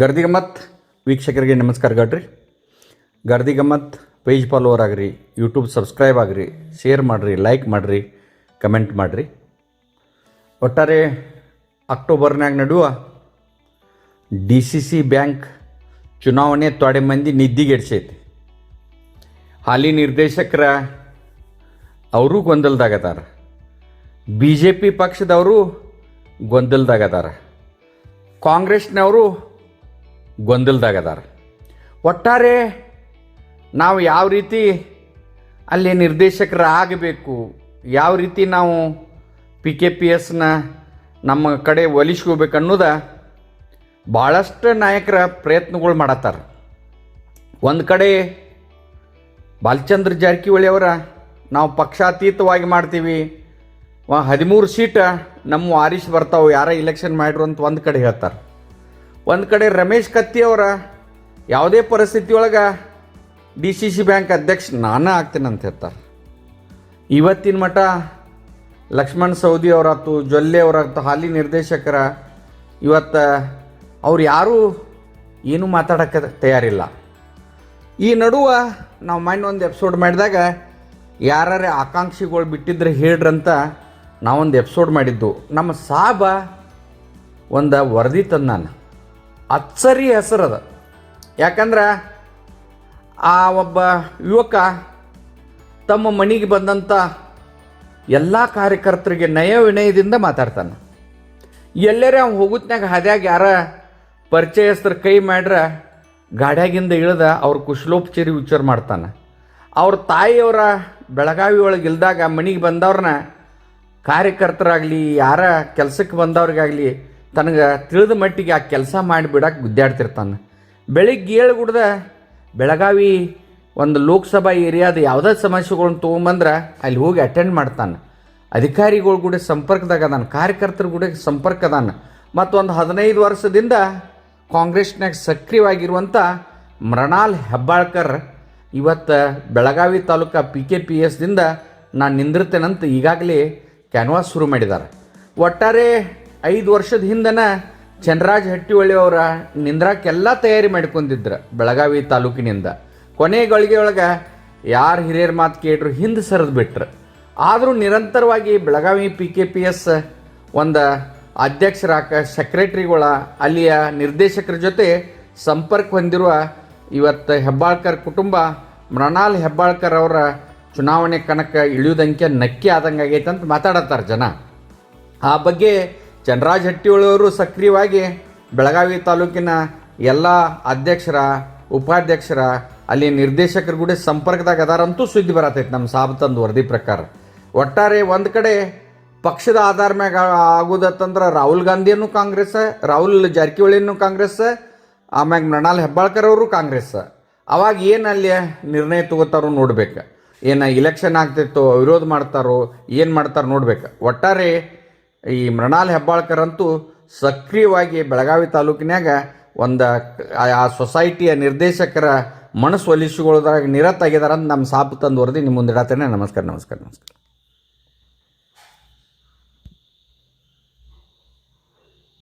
ಗರ್ದಿ ಗಮ್ಮತ್ ವೀಕ್ಷಕರಿಗೆ ನಮಸ್ಕಾರ ಗಡ್ರಿ. ಗಮ್ಮತ್ ಪೇಜ್ ಫಾಲೋವರ್ ಆಗಿರಿ ಯೂಟ್ಯೂಬ್ ಸಬ್ಸ್ಕ್ರೈಬ್ ಆಗಿರಿ ಶೇರ್ ಮಾಡಿರಿ ಲೈಕ್ ಮಾಡಿರಿ ಕಮೆಂಟ್ ಮಾಡಿರಿ. ಒಟ್ಟಾರೆ ಅಕ್ಟೋಬರ್ನಾಗ ನಡುವ ಡಿ ಸಿ ಸಿ ಬ್ಯಾಂಕ್ ಚುನಾವಣೆ ತೊಡೆ ಮಂದಿ ನಿದ್ದಿಗೆಡ್ಸೈತಿ ಹಾಲಿ ನಿರ್ದೇಶಕರ ಅವರು ಗೊಂದಲದಾಗದಾರ ಬಿ ಜೆ ಪಿ ಪಕ್ಷದವರು ಗೊಂದಲದಾಗದಾರ ಕಾಂಗ್ರೆಸ್ನವರು ಗೊಂದಲದಾಗದಾರ. ಒಟ್ಟಾರೆ ನಾವು ಯಾವ ರೀತಿ ಅಲ್ಲಿ ನಿರ್ದೇಶಕರ ಆಗಬೇಕು ಯಾವ ರೀತಿ ನಾವು ಪಿ ಕೆ ಪಿ ಎಸ್ನ ನಮ್ಮ ಕಡೆ ಒಲಿಸ್ಕೋಬೇಕು ಅನ್ನೋದ ಭಾಳಷ್ಟು ನಾಯಕರ ಪ್ರಯತ್ನಗಳು ಮಾಡತ್ತಾರ. ಒಂದು ಕಡೆ ಬಾಲಚಂದ್ರ ಜಾರಕಿಹೊಳಿ ಅವರ ನಾವು ಪಕ್ಷಾತೀತವಾಗಿ ಮಾಡ್ತೀವಿ ಹದಿಮೂರು ಸೀಟ ನಮ್ಮ ವಾರಿಸ್ ಬರ್ತಾವೆ, ಯಾರ ಇಲೆಕ್ಷನ್ ಮಾಡಿರು ಅಂತ ಒಂದು ಕಡೆ ಹೇಳ್ತಾರೆ. ಒಂದು ಕಡೆ ರಮೇಶ್ ಕತ್ತಿ ಅವರ, ಯಾವುದೇ ಪರಿಸ್ಥಿತಿ ಒಳಗೆ ಡಿ ಸಿ ಸಿ ಬ್ಯಾಂಕ್ ಅಧ್ಯಕ್ಷ ನಾನೇ ಆಗ್ತೀನಿ ಅಂತ ಹೇಳ್ತಾರೆ. ಇವತ್ತಿನ ಮಟ್ಟ ಲಕ್ಷ್ಮಣ್ ಸೌದಿ ಅವರಾಯ್ತು ಜೊಲ್ಲೆ ಅವರಾಯ್ತು ಹಾಲಿ ನಿರ್ದೇಶಕರ ಇವತ್ತು ಅವ್ರು ಯಾರೂ ಏನೂ ಮಾತಾಡೋಕ್ಕೆ ತಯಾರಿಲ್ಲ. ಈ ನಡುವ ನಾವು ಮೊನ್ನೆ ಒಂದು ಎಪಿಸೋಡ್ ಮಾಡಿದಾಗ ಯಾರ್ಯಾರ ಆಕಾಂಕ್ಷಿಗಳು ಬಿಟ್ಟಿದ್ರೆ ಹೇಳ್ರಂತ ನಾವೊಂದು ಎಪಿಸೋಡ್ ಮಾಡಿದ್ದು. ನಮ್ಮ ಸಾಬ ಒಂದು ವರದಿ ತಂದಾನ ಅಚ್ಚರಿ ಹೆಸರದ ಯಾಕಂದ್ರೆ ಆ ಒಬ್ಬ ಯುವಕ ತಮ್ಮ ಮನೆಗೆ ಬಂದಂಥ ಎಲ್ಲ ಕಾರ್ಯಕರ್ತರಿಗೆ ನಯ ವಿನಯದಿಂದ ಮಾತಾಡ್ತಾನೆ. ಎಲ್ಲರೇ ಅವ್ನು ಹೋಗುತ್ತನಾಗ ಹದ್ಯಾಗ ಯಾರ ಪರಿಚಯಸ್ಥರ ಕೈ ಮಾಡ್ರ ಗಾಡ್ಯಾಗಿಂದ ಇಳ್ದ ಅವ್ರ ಕುಶಲೋಪಚಾರಿ ವಿಚಾರ ಮಾಡ್ತಾನೆ. ಅವ್ರ ತಾಯಿಯವರ ಬೆಳಗಾವಿ ಒಳಗೆ ಇಲ್ದಾಗ ಮನೆಗೆ ಬಂದವ್ರನ್ನ ಕಾರ್ಯಕರ್ತರಾಗಲಿ, ಯಾರ ಕೆಲಸಕ್ಕೆ ಬಂದವ್ರಿಗಾಗಲಿ ತನಗೆ ತಿಳಿದ ಮಟ್ಟಿಗೆ ಆ ಕೆಲಸ ಮಾಡಿಬಿಡಕ್ಕೆ ಗುದ್ದಾಡ್ತಿರ್ತಾನೆ. ಬೆಳಿಗ್ಗೆ ಏಳು ಗುಡ್ದ ಬೆಳಗಾವಿ ಒಂದು ಲೋಕಸಭಾ ಏರಿಯಾದ ಯಾವುದೇ ಸಮಸ್ಯೆಗಳನ್ನ ತೊಗೊಂಬಂದ್ರೆ ಅಲ್ಲಿ ಹೋಗಿ ಅಟೆಂಡ್ ಮಾಡ್ತಾನೆ. ಅಧಿಕಾರಿಗಳ ಕೂಡ ಸಂಪರ್ಕದಾಗ ಅದಾನ, ಕಾರ್ಯಕರ್ತರ ಕೂಡ ಸಂಪರ್ಕ ಅದಾನ. ಮತ್ತು ಒಂದು ಹದಿನೈದು ವರ್ಷದಿಂದ ಕಾಂಗ್ರೆಸ್ನಾಗ ಸಕ್ರಿಯವಾಗಿರುವಂಥ ಮೃಣಾಲ್ ಹೆಬ್ಬಾಳ್ಕರ್ ಇವತ್ತು Belagavi taluka P K P ಎಸ್ದಿಂದ ನಾನು ನಿಂದಿರ್ತೇನಂತ ಈಗಾಗಲೇ ಕ್ಯಾನ್ವಾಸ್ ಶುರು ಮಾಡಿದ್ದಾರೆ ಒಟ್ಟಾರೆ ಐದು ವರ್ಷದ ಹಿಂದನ ಹಟ್ಟಿಹೊಳಿ ಅವರ ನಿಂದ್ರಾಕೆಲ್ಲ ತಯಾರಿ ಮಾಡ್ಕೊಂಡಿದ್ರು ಬೆಳಗಾವಿ ತಾಲೂಕಿನಿಂದ. ಕೊನೆ ಗಳಿಗೆ ಒಳಗೆ ಯಾರು ಹಿರಿಯರ ಮಾತು ಕೇಳ್ರು ಹಿಂದೆ ಸರಿದು ಬಿಟ್ರು. ಆದರೂ ನಿರಂತರವಾಗಿ Belagavi P K P S ಒಂದು ಅಧ್ಯಕ್ಷರಾಕ ಸೆಕ್ರೆಟ್ರಿಗಳ ಅಲ್ಲಿಯ ನಿರ್ದೇಶಕರ ಜೊತೆ ಸಂಪರ್ಕ ಹೊಂದಿರುವ ಇವತ್ತು ಹೆಬ್ಬಾಳ್ಕರ್ ಕುಟುಂಬ ಮೃಣಾಲ್ ಹೆಬ್ಬಾಳ್ಕರ್ ಅವರ ಚುನಾವಣೆ ಕಣಕ್ಕೆ ಇಳಿಯುವುದಂಕೆ ನಕ್ಕಿ ಆದಂಗೆ ಆಗೈತೆ ಅಂತ ಮಾತಾಡತ್ತಾರೆ ಜನ. ಆ ಬಗ್ಗೆ ಚಂದ್ರರಾಜ್ ಹಟ್ಟಿಯೊಳವರು ಸಕ್ರಿಯವಾಗಿ ಬೆಳಗಾವಿ ತಾಲೂಕಿನ ಎಲ್ಲ ಅಧ್ಯಕ್ಷರ, ಉಪಾಧ್ಯಕ್ಷರ, ಅಲ್ಲಿ ನಿರ್ದೇಶಕರು ಕೂಡ ಸಂಪರ್ಕದಾಗ ಅದಾರಂತೂ ಸುದ್ದಿ ಬರತೈತೆ ನಮ್ಮ ಸಾಬ್ ತಂದು ವರದಿ ಪ್ರಕಾರ. ಒಟ್ಟಾರೆ ಒಂದು ಕಡೆ ಪಕ್ಷದ ಆಧಾರ ಮ್ಯಾಗ ಆಗೋದತ್ತಂದ್ರೆ ರಾಹುಲ್ ಗಾಂಧಿಯನ್ನು ಕಾಂಗ್ರೆಸ್, ರಾಹುಲ್ ಜಾರಕಿಹೊಳಿಯನ್ನು ಕಾಂಗ್ರೆಸ್, ಆಮ್ಯಾಗ ಮೃಣಾಲ್ ಹೆಬ್ಬಾಳ್ಕರ್ ಅವರು ಕಾಂಗ್ರೆಸ್. ಅವಾಗ ಏನು ಅಲ್ಲಿ ನಿರ್ಣಯ ತಗೋತಾರೋ ನೋಡ್ಬೇಕು. ಏನು ಇಲೆಕ್ಷನ್ ಆಗ್ತಿತ್ತು, ವಿರೋಧ ಮಾಡ್ತಾರೋ, ಏನು ಮಾಡ್ತಾರೋ ನೋಡ್ಬೇಕು. ಒಟ್ಟಾರೆ ಈ ಮೃಣಾಲ್ ಹೆಬ್ಬಾಳ್ಕರ್ ಅಂತೂ ಸಕ್ರಿಯವಾಗಿ ಬೆಳಗಾವಿ ತಾಲೂಕಿನ್ಯಾಗ ಒಂದು ಆ ಸೊಸೈಟಿಯ ನಿರ್ದೇಶಕರ ಮನಸ್ಸು ಒಲಿಸಿಕೊಳ್ಳೋದ್ರಾಗ ನಿರತ ಆಗಿದಾರ ಅಂತ ನಮ್ಮ ಸಾಬು ತಂದು ವರದಿ. ನಿಮ್ಮ ಮುಂದೆ ಇಡತ್ತೇನೆ ನಮಸ್ಕಾರ ನಮಸ್ಕಾರ ನಮಸ್ಕಾರ.